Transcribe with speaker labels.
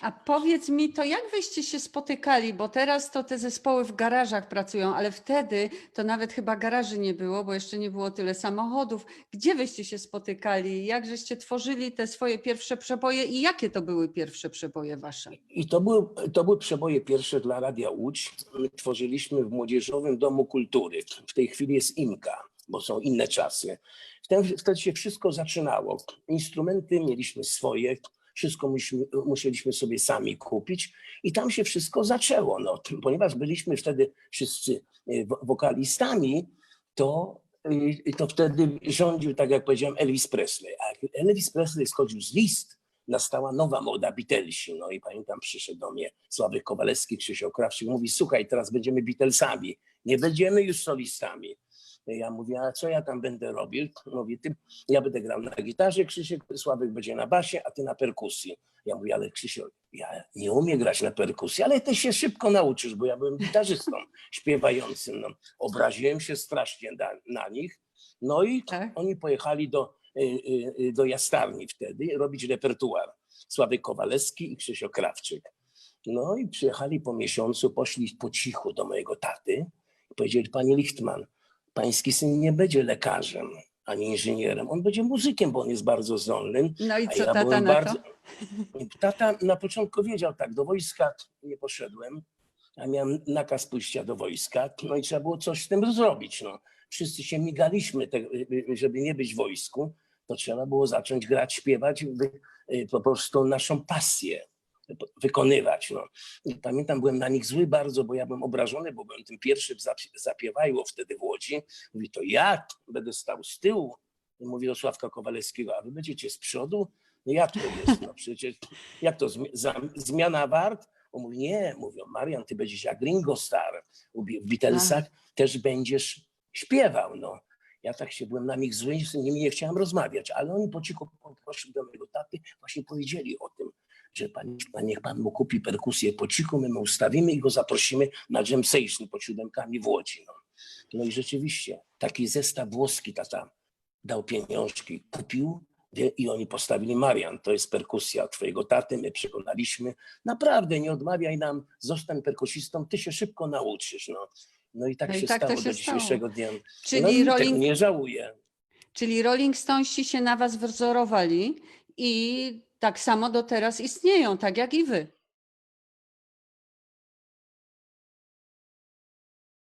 Speaker 1: A powiedz mi, to jak wyście się spotykali? Bo teraz to te zespoły w garażach pracują, ale wtedy to nawet chyba garaży nie było, bo jeszcze nie było tyle samochodów. Gdzie wyście się spotykali? Jak żeście tworzyli te swoje pierwsze przeboje i jakie to były pierwsze przeboje wasze?
Speaker 2: I to były, to były przeboje pierwsze dla Radia Łódź. My tworzyliśmy w Młodzieżowym Domu Kultury. W tej chwili jest IMKA, bo są inne czasy. Wtedy, wtedy się wszystko zaczynało. Instrumenty mieliśmy swoje, wszystko musieliśmy, sobie sami kupić i tam się wszystko zaczęło. No, ponieważ byliśmy wtedy wszyscy wo- wokalistami, to, y, to wtedy rządził, tak jak powiedziałem, Elvis Presley. A Elvis Presley schodził z list, nastała nowa moda Beatlesi. No i pamiętam, przyszedł do mnie Sławek Kowalewski, Krzysiek Krawczyk, mówi, słuchaj, teraz będziemy Beatlesami, nie będziemy już solistami. Ja mówię, a co ja tam będę robił? Mówi, ty, ja będę grał na gitarze, Krzysiek, Sławek będzie na basie, a ty na perkusji. Ja mówię, ale Krzysiek, ja nie umiem grać na perkusji, ale ty się szybko nauczysz, bo ja byłem gitarzystą śpiewającym. No. Obraziłem się strasznie na, na nich. No i
Speaker 1: Tak?
Speaker 2: oni pojechali do, y, y, do Jastarni wtedy robić repertuar. Sławek Kowalewski i Krzysio Krawczyk. No i przyjechali po miesiącu, poszli po cichu do mojego taty i powiedzieli, panie Lichtman, pański syn nie będzie lekarzem ani inżynierem, on będzie muzykiem, bo on jest bardzo zdolny.
Speaker 1: No i co
Speaker 2: ja
Speaker 1: tata na
Speaker 2: bardzo-
Speaker 1: to?
Speaker 2: Tata na początku wiedział tak, do wojska nie poszedłem, a miałem nakaz pójścia do wojska, no i trzeba było coś z tym zrobić. No. Wszyscy się migaliśmy, żeby nie być w wojsku, to trzeba było zacząć grać, śpiewać, y, po prostu naszą pasję wykonywać. No. I pamiętam, byłem na nich zły bardzo, bo ja byłem obrażony, bo byłem tym pierwszym zap- zapiewajło wtedy w Łodzi. Mówi, to ja będę stał z tyłu. I mówi do Sławka Kowalewskiego, a wy będziecie z przodu? No jak to jest? No przecież, jak to, zmiana wart? On mówi, nie, mówią, Marian, ty będziesz jak Ringo Starr. W Beatlesach też będziesz śpiewał, no. Ja tak się byłem na nich zły, z nimi nie chciałem rozmawiać, ale oni po cichu poszli do mojego taty, właśnie powiedzieli o że pan, niech pan mu kupi perkusję po cichu, my mu ustawimy i go zaprosimy na jam session pod siódemkami w Łodzi. No. no i rzeczywiście, taki zestaw włoski tata dał pieniążki, kupił i oni postawili Marian, to jest perkusja twojego taty, my przekonaliśmy, naprawdę nie odmawiaj nam, zostań perkusistą, ty się szybko nauczysz. No, no i tak
Speaker 1: No i
Speaker 2: się
Speaker 1: tak
Speaker 2: stało
Speaker 1: się
Speaker 2: do dzisiejszego dnia.
Speaker 1: Czyli,
Speaker 2: no i tego
Speaker 1: Rolling,
Speaker 2: nie żałuję.
Speaker 1: czyli Rolling Stonesi się na was wzorowali i tak samo do teraz istnieją, tak jak i wy.